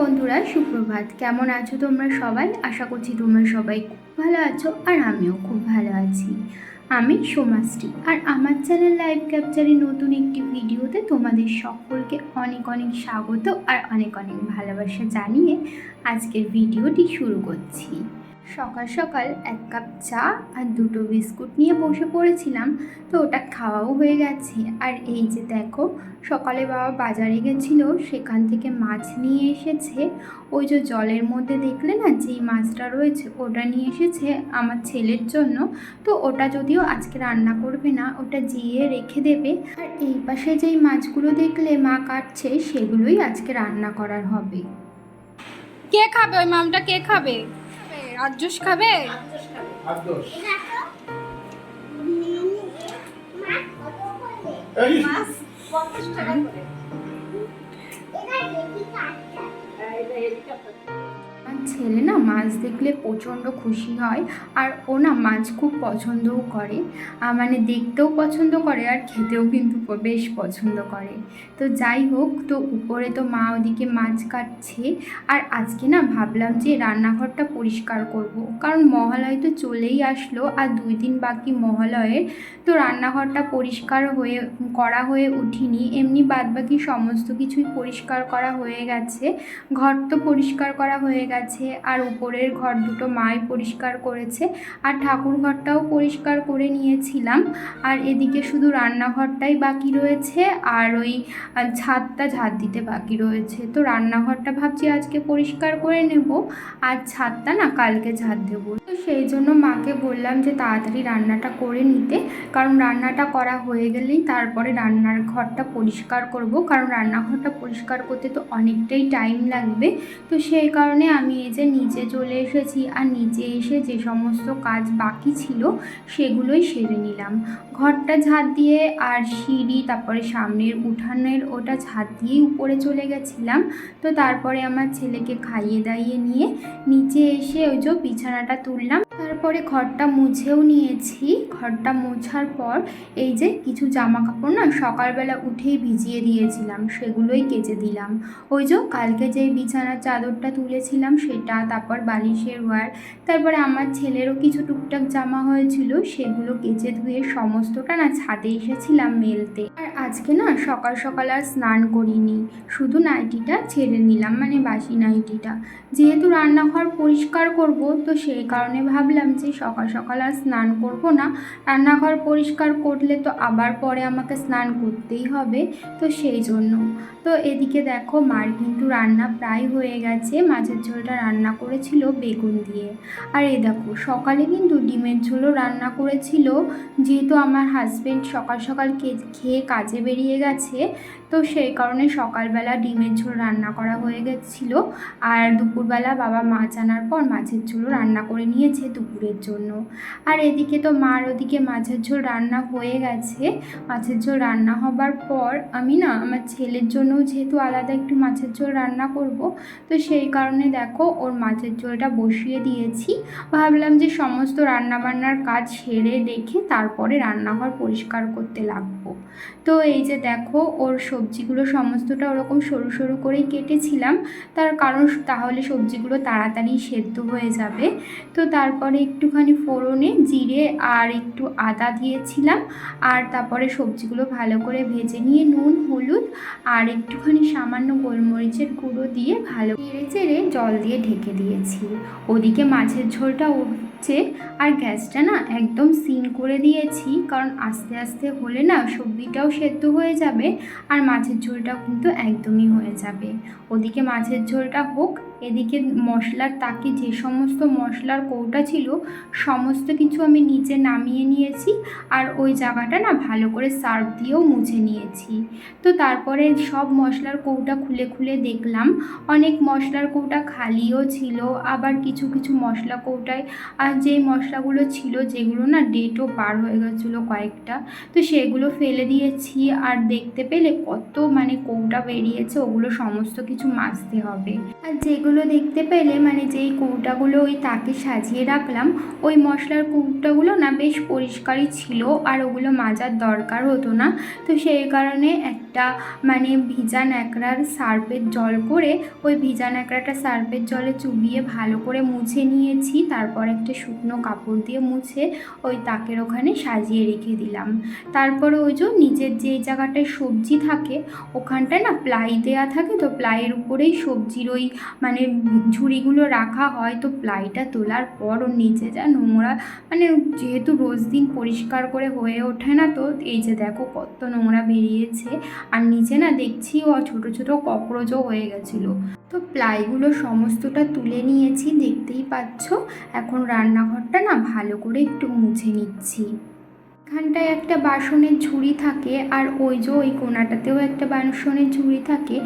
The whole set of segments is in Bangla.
বন্ধুরা, সুপ্রভাত। কেমন আছো তোমরা সবাই? আশা করছি তোমরা সবাই খুব ভালো আছো আর আমিও খুব ভালো আছি। আমি সোমাশ্রী আর আমার চ্যানেল লাইভ ক্যাপচারের নতুন একটি ভিডিওতে তোমাদের সকলকে অনেক অনেক স্বাগত আর অনেক অনেক ভালোবাসা জানিয়ে আজকের ভিডিওটি শুরু করছি। সকাল সকাল এক কাপ চা আর দুটো বিস্কুট নিয়ে বসে পড়েছিলাম, তো ওটা খাওয়াও হয়ে গেছে। আর এই যে দেখো, সকালে বাবা বাজারে গেছিল, সেখান থেকে মাছ নিয়ে এসেছে। ওই যে জলের মধ্যে দেখলে না, যেই মাছটা রয়েছে, ওটা নিয়ে এসেছে আমার ছেলের জন্য। তো ওটা যদিও আজকে রান্না করবে না, ওটা জিয়ে রেখে দেবে। আর এই পাশে যেই মাছগুলো দেখলে মা কাটছে, সেগুলোই আজকে রান্না করার হবে। কে খাবে? ওই মামটা কে খাবে? খাবে আদর্শ মাছ পঞ্চাশ টাকা করে ছেলে না মাছ দেখলে প্রচণ্ড খুশি হয় আর ও না মাছ খুব পছন্দও করে। মানে দেখতেও পছন্দ করে আর খেতেও কিন্তু বেশ পছন্দ করে। তো যাই হোক, তো উপরে তো মা ওদিকে মাছ কাটছে। আর আজকে না ভাবলাম যে রান্নাঘরটা পরিষ্কার করব। কারণ মহালয় তো চলেই আসলো আর দুই দিন বাকি মহালয়ের। তো রান্নাঘরটা পরিষ্কার হয়ে, করা হয়ে উঠিনি। এমনি বাদবাকি সমস্ত কিছুই পরিষ্কার করা হয়ে গেছে। ঘর তো পরিষ্কার করা হয়ে গেছে। আর উপরের ঘর দুটো মাই পরিষ্কার করেছে আর ঠাকুর ঘরটাও পরিষ্কার করে নিয়েছিলাম। আর এদিকে শুধু রান্নাঘরটাই বাকি রয়েছে আর ওই ছাদটা ঝাড় দিতে বাকি রয়েছে। তো রান্নাঘরটা ভাবছি আজকে পরিষ্কার করে নেব। আর ছাদটা না কালকে ঝাড় দেবো। তো সেই জন্য মাকে বললাম যে তাড়াতাড়ি রান্নাটা করে নিতে। কারণ রান্নাটা করা হয়ে গেলেই তারপরে রান্নার ঘরটা পরিষ্কার করব। কারণ রান্নাঘরটা পরিষ্কার করতে তো অনেকটাই টাইম লাগবে। তো সেই কারণে আমি এই যে নিচে চলে এসেছি আর নিচে এসে যে সমস্ত কাজ বাকি ছিল সেগুলোই সেরে নিলাম। ঘরটা ঝাঁট দিয়ে আর সিঁড়ি, তারপরে সামনের উঠানের ওটা ঝাঁট দিয়েই উপরে চলে গেছিলাম। তো তারপরে আমার ছেলেকে খাইয়ে দাইয়ে নিয়ে নিচে এসে ওই যে বিছানাটা তুললাম। তারপরে ঘরটা মুছেও নিয়েছি। ঘরটা মোছার পর এই যে কিছু জামা কাপড় না সকালবেলা উঠেই ভিজিয়ে দিয়েছিলাম, সেগুলোই কেচে দিলাম। ওই যে কালকে যে বিছানার চাদরটা তুলেছিলাম সেটা, তারপর বালিশের ওয়ার, তারপরে আমার ছেলেরও কিছু টুকটাক জামা হয়েছিল, সেগুলো কেচে ধুয়ে সমস্তটা না ছাদে এসেছিলাম মেলতে। আর আজকে না সকাল সকাল আর স্নান করিনি, শুধু নাইটিটা ছেড়ে নিলাম মানে বাসি নাইটিটা। যেহেতু রান্নাঘর পরিষ্কার করব, তো সেই কারণে ভাবলাম যে সকাল সকাল আর স্নান করব না, রান্নাঘর পরিষ্কার করলে তো আবার পরে আমাকে স্নান করতেই হবে, তো সেই জন্য। তো এদিকে দেখো মার কিন্তু রান্না প্রায় হয়ে গেছে, মাছের ঝোলটা রান্না করেছিল বেগুন দিয়ে। আর এ দেখো, সকালে কিন্তু ডিমের ঝোলও রান্না করেছিল। যেহেতু আমার হাজব্যান্ড সকাল সকাল খেয়ে কাজে বেরিয়ে গেছে তো সেই কারণে সকালবেলা ডিমের ঝোল রান্না করা হয়ে গেছিল। আর দুপুরবেলা বাবা মাছ আনার পর মাছের ঝোলও রান্না করে নিয়েছে দুপুরের জন্য। আর এদিকে তো মার ওদিকে মাছের ঝোল রান্না হয়ে গেছে। মাছের ঝোল রান্না হবার পর আমি না, আমার ছেলের জন্য যেহেতু আলাদা একটু মাছের ঝোল রান্না করব, তো সেই কারণে দেখো ওর মাছের ঝোলটা বসিয়ে দিয়েছি। ভাবলাম যে সমস্ত রান্নাবান্নার কাজ সেরে রেখে তারপরে রান্নাঘর পরিষ্কার করতে লাগবো। তো এই যে দেখো ওর সবজিগুলো সমস্তটা ওরকম সরু সরু করেই কেটেছিলাম। তার কারণ তাহলে সবজিগুলো তাড়াতাড়ি সেদ্ধ হয়ে যাবে। তো তারপরে একটুখানি ফোড়নে, জিরে আর একটু আদা দিয়েছিলাম। আর তারপরে সবজিগুলো ভালো করে ভেজে নিয়ে নুন, হলুদ আর একটুখানি সামান্য গোলমরিচের গুঁড়ো দিয়ে ভালো নেড়ে চেড়ে জল দিয়ে ঢেকে দিয়েছি। ওদিকে মাছের ঝোলটা উঠছে আর গ্যাসটা না একদম সিন করে দিয়েছি। কারণ আস্তে আস্তে হলে না সবজিটাও সেদ্ধ হয়ে যাবে। আর মাছের ঝোলটা কিন্তু একদমই হয়ে যাবে। ওদিকে মাছের ঝোলটা হোক এদিকে মশলার তাকে যে সমস্ত মশলার কৌটা ছিল, সমস্ত কিছু আমি নিচে নামিয়ে নিয়েছি আর ওই জায়গাটা না ভালো করে সার্ফ দিয়েও মুছে নিয়েছি। তো তারপরে সব মশলার কৌটা খুলে খুলে দেখলাম। অনেক মশলার কৌটা খালিও ছিল, আবার কিছু কিছু মশলা কৌটায় আর যেই মশলাগুলো ছিল যেগুলো না ডেটও পার হয়ে গেছিল কয়েকটা, তো সেগুলো ফেলে দিয়েছি আর দেখতে পেলে কত মানে কৌটা বেরিয়েছে, ওগুলো সমস্ত কিছু মাজতে হবে। আর যেগুলো দেখতে পেলে মানে যেই কৌটাগুলো ওই তাকে সাজিয়ে রাখলাম। ওই মশলার কৌটাগুলো না বেশ পরিষ্কারই ছিল আর ওগুলো মাজার দরকার হতো না। তো সেই কারণে একটা মানে ভিজা ন্যাকড়ার সার্ফের জল করে ওই ভিজা ন্যাকড়াটা সার্ফের জলে চুবিয়ে ভালো করে মুছে নিয়েছি। তারপর একটা শুকনো কাপড় দিয়ে মুছে ওই তাকের ওখানে সাজিয়ে রেখে দিলাম। তারপরে ওই যে নিজের যে জায়গাটায় সবজি থাকে ওখানটায় না প্লাই দেওয়া থাকে। তো প্লাইয়ের উপরেই সবজির ওই মানে ঝুড়িগুলো রাখা হয়। তো প্লাইটা তোলার পর ওর নিচে যা নোংরা। মানে যেহেতু রোজ দিন পরিষ্কার করে হয়ে ওঠে না তো, এই যে দেখো কত নোংরা বেরিয়েছে। আর নিচে না দেখছি ও ছোট ছোটো ককরোচও হয়ে গেছিল। তো প্লাইগুলো সমস্তটা তুলে নিয়েছি, দেখতেই পাচ্ছ। এখন রান্নাঘরটা না ভালো করে একটু মুছে নিচ্ছি। এখানটায় একটা বাসনের ঝুড়ি থাকে আর ওই যে ওই কোনাটাতেও একটা বাসনের ঝুড়ি থাকে।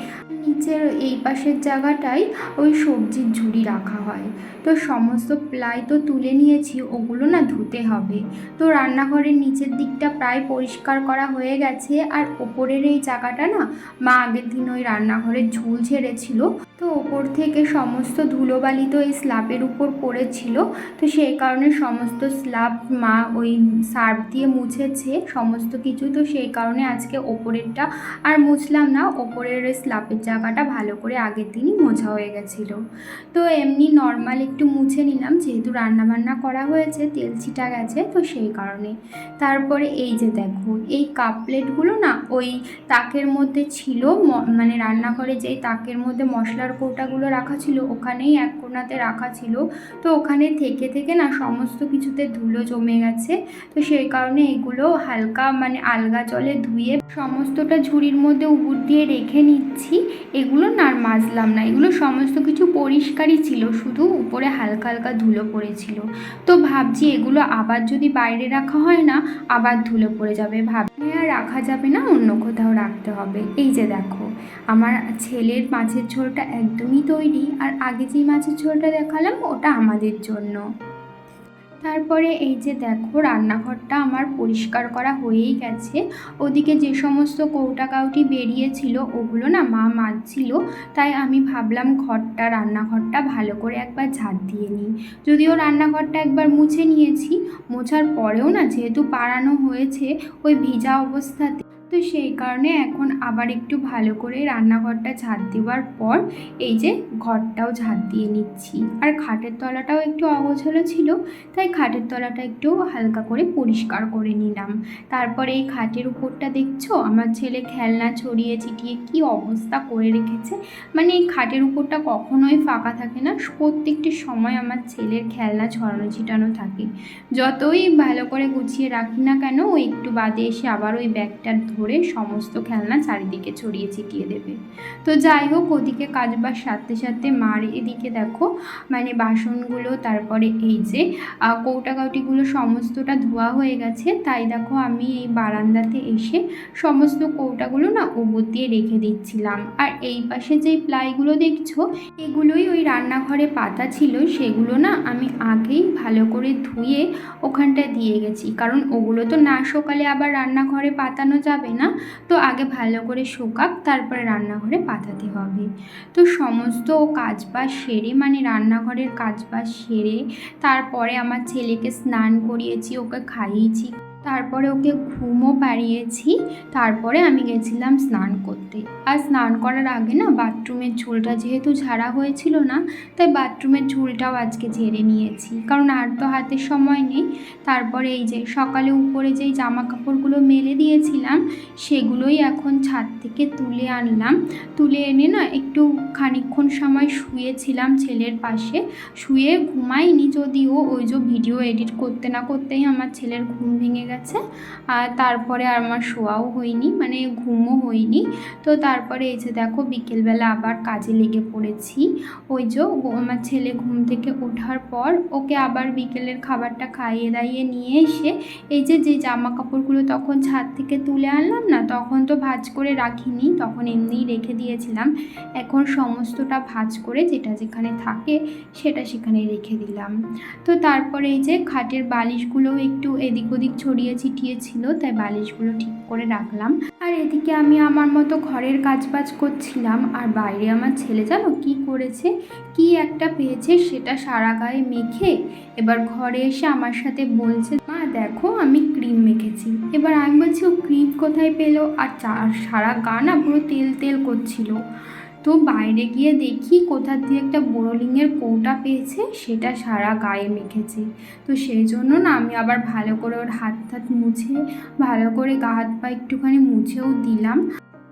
নিচের এই পাশের জায়গাটায় ওই সবজির ঝুড়ি রাখা হয়। তো সমস্ত প্লাই তো তুলে নিয়েছি, ওগুলো না ধুতে হবে। তো রান্নাঘরের নিচের দিকটা প্রায় পরিষ্কার করা হয়ে গেছে, আর ওপরের এই জায়গাটা না মা আগের দিন ওই রান্নাঘরের ঝুল ছেড়েছিল তো ওপর থেকে সমস্ত ধুলোবালি তো এই স্ল্যাবের উপর পড়েছিল, তো সেই কারণে সমস্ত স্ল্যাব মা ওই সার্ফ দিয়ে মুছেছে, সমস্ত কিছু। তো সেই কারণে আজকে ওপরেরটা আর মুছলাম না, ওপরের স্ল্যাবের জায়গাটা ভালো করে আগের দিনই মোছা হয়ে গেছিল। তো এমনি নর্মাল একটু মুছে নিলাম, যেহেতু রান্নাবান্না করা হয়েছে, তেল ছিটা গেছে, তো সেই কারণে। তারপরে এই যে দেখো, এই কাপ প্লেটগুলো না, ওই তাকের মধ্যে ছিল মানে রান্নাঘরে যেই তাকের মধ্যে মশলার কৌটাগুলো রাখা ছিল, ওখানেই এক কোণাতে রাখা ছিল। তো ওখানে থেকে থেকে না, সমস্ত কিছুতে ধুলো জমে গেছে। তো সেই কারণে এগুলো হালকা মানে আলগা জলে ধুয়ে সমস্তটা ঝুড়ির মধ্যে উবুর দিয়ে রেখে নিচ্ছি। এগুলো না আর মাজলাম না, এগুলো সমস্ত কিছু পরিষ্কারই ছিল, শুধু উপরে হালকা হালকা ধুলো পড়েছিল। তো ভাবছি এগুলো আবার যদি বাইরে রাখা হয় না, আবার ধুলো পড়ে যাবে। ভাব আর রাখা যাবে না, অন্য কোথাও রাখতে হবে। এই যে দেখো, আমার ছেলের মাছের ঝোলটা একদমই তৈরি। আর আগে যে মাছের ঝোলটা দেখালাম, ওটা আমাদের জন্য। তারপরে এই যে দেখো, রান্নাঘরটা আমার পরিষ্কার করা হয়েই গেছে। ওদিকে যে সমস্ত কৌটা কাউটি বেরিয়েছিল, ওগুলো না মা মাজছিল। তাই আমি ভাবলাম ঘরটা, রান্নাঘরটা ভালো করে একবার ঝাঁট দিয়ে নিই। যদিও রান্নাঘরটা একবার মুছে নিয়েছি, মোছার পরেও না যেহেতু পাড়ানো হয়েছে, ওই ভিজা অবস্থাতে তো সেই কারণে এখন আবার একটু ভালো করে রান্নাঘরটা ঝাঁট দেওয়ার পর এই যে ঘরটাও ঝাঁট দিয়ে নিচ্ছি। আর খাটের তলাটাও একটু অগোছালো ছিল, তাই খাটের তলাটা একটু হালকা করে পরিষ্কার করে নিলাম। তারপরে এই খাটের উপরটা দেখছ? আমার ছেলে খেলনা ছড়িয়ে ছিটিয়ে কি অবস্থা করে রেখেছে। মানে এই খাটের উপরটা কখনোই ফাঁকা থাকে না, প্রত্যেকটি সময় আমার ছেলের খেলনা ছড়ানো ছিটানো থাকে। যতই ভালো করে গুছিয়ে রাখি না কেন, ও একটু বাদে এসে আবার ওই ব্যাগটা ধরে সমস্ত খেলনা চারিদিকে ছড়িয়ে ছিটিয়ে দেবে। তো যাই হোক ওদিকে কাজবার সাথে সাথে মার এদিকে দেখো মানে বাসনগুলো তারপরে এই যে আহ, কৌটা কাউটিগুলো সমস্তটা ধোয়া হয়ে গেছে। তাই দেখো আমি এই বারান্দাতে এসে সমস্ত কৌটাগুলো না ওপর দিয়ে রেখে দিচ্ছিলাম। আর এই পাশে যেই প্লাইগুলো দেখছ এগুলোই ওই রান্নাঘরে পাতা ছিল সেগুলো না আমি আগেই ভালো করে ধুয়ে ওখানটায় দিয়ে গেছি। কারণ ওগুলো তো না সকালে আবার রান্নাঘরে পাতানো যাবে। না? তো আগে ভালো করে শুকাক, তারপরে রান্নাঘরে পাঠাতে হবে। তো সমস্ত কাজ বাজ সেরে মানে রান্নাঘরের কাজ বাজ সেরে, তারপরে আমার ছেলেকে স্নান করিয়েছি, ওকে খাইয়েছি। তারপরে ওকে ঘুমও পাড়িয়েছি। তারপরে আমি গেছিলাম স্নান করতে। আর স্নান করার আগে না বাথরুমের ঝুলটা যেহেতু ঝাড়া হয়েছিল না, তাই বাথরুমের ঝুলটাও আজকে ঝেড়ে নিয়েছি। কারণ আর তো হাতে সময় নেই। তারপরে এই যে সকালে উপরে যেই জামা কাপড়গুলো মেলে দিয়েছিলাম, সেগুলোই এখন ছাদ থেকে তুলে আনলাম। তুলে এনে না একটু খানিকক্ষণ সময় শুয়েছিলাম ছেলের পাশে। শুয়ে ঘুমাইনি যদিও, ওই যে ভিডিও এডিট করতে না করতেই আমার ছেলের ঘুম ভেঙে গেছে। আর তারপরে আর আমার শোয়াও হয়নি মানে ঘুমও হয়নি। তো তারপরে এই যে দেখো বিকেলবেলা আবার কাজে লেগে পড়েছি। ওই যে আমার ছেলে ঘুম থেকে ওঠার পর ওকে আবার বিকেলের খাবারটা খাইয়ে দাইয়ে নিয়ে এসে এই যে যে জামা কাপড়গুলো তখন ছাদ থেকে তুলে আনলাম না, তখন তো ভাঁজ করে রাখিনি, তখন এমনিই রেখে দিয়েছিলাম। এখন সমস্তটা ভাঁজ করে যেটা যেখানে থাকে সেটা সেখানে রেখে দিলাম। তো তারপরে এই যে খাটের বালিশগুলোও একটু এদিক ওদিক ছড়িয়ে ছড়িয়ে ছিটিয়ে ছিল, তাই বালিশগুলো ঠিক করে রাখলাম। আর এদিকে আমি আমার মতো ঘরের কাজবাজ করছিলাম, আর বাইরে আমার ছেলে জানো কি করেছে? কি একটা পেয়েছে সেটা সারা গায়ে মেখে এবার ঘরে এসে আমার সাথে বলছে, মা, দেখো আমি ক্রিম মেখেছি। এবার আমি বলছি, ও ক্রিম কোথায় পেল? আর সারা গা না পুরো তেল তেল করছিল। তো বাইরে গিয়ে দেখি কোথা দিয়ে একটা বোরোলিংয়ের কৌটা পেয়েছে, সেটা সারা গায়ে মেখেছে। তো সেই জন্য না আমি আবার ভালো করে ওর হাত হাত মুছে, ভালো করে গা হাত পা একটুখানি মুছেও দিলাম।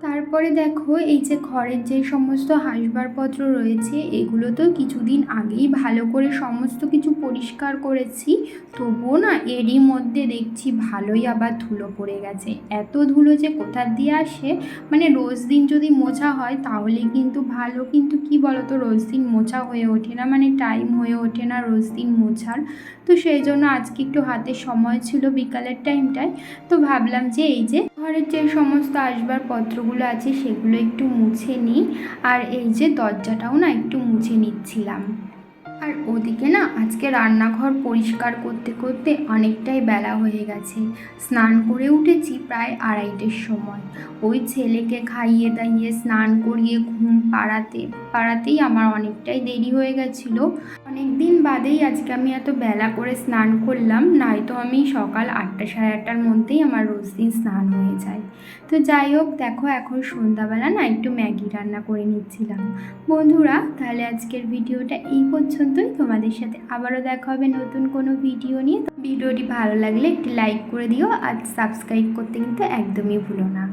তারপরে দেখো, এই যে ঘরের যে সমস্ত আসবাবপত্র রয়েছে, এগুলো তো কিছুদিন আগেই ভালো করে সমস্ত কিছু পরিষ্কার করেছি। তবুও না এরই মধ্যে দেখছি ভালোই আবার ধুলো পড়ে গেছে। এত ধুলো যে কোথার দিয়ে আসে? মানে রোজ দিন যদি মোছা হয়, তাহলে কিন্তু ভালো। কিন্তু কি বলতো, রোজ দিন মোছা হয়ে ওঠে না মানে টাইম হয়ে ওঠে না রোজ দিন মোছার। তো সেই জন্য আজকে একটু হাতে সময় ছিল বিকালের টাইমটায় তো ভাবলাম যে এই যে ঘরের যে সমস্ত আসবাবপত্রগুলো আছে সেগুলো একটু মুছে নিই। আর এই যে দরজাটাও না একটু মুছে নিচ্ছিলাম। আর ওদিকে না আজকে রান্নাঘর পরিষ্কার করতে করতে অনেকটাই বেলা হয়ে গেছে। স্নান করে উঠেছি প্রায় আড়াইটের সময়। ওই ছেলেকে খাইয়ে দাইয়ে স্নান করিয়ে ঘুম পাড়াতে, পাড়াতেই আমার অনেকটাই দেরি হয়ে গেছিল। অনেক দিন বাদেই আজকে আমি এত বেলা করে স্নান করলাম, নয়তো আমি সকাল আটটা সাড়ে আটটার মধ্যেই আমার রোজ দিন স্নান হয়ে যায়। তো যাই হোক, দেখো এখন সন্ধ্যাবেলা না একটু ম্যাগি রান্না করে নিচ্ছিলাম। বন্ধুরা, তাহলে আজকের ভিডিওটা এই পর্যন্তই তোমাদের সাথে আবারও দেখা হবে নতুন কোনো ভিডিও নিয়ে। ভিডিওটি ভালো লাগলে একটি লাইক করে দিও আর সাবস্ক্রাইব করতে কিন্তু একদমই ভুলো না।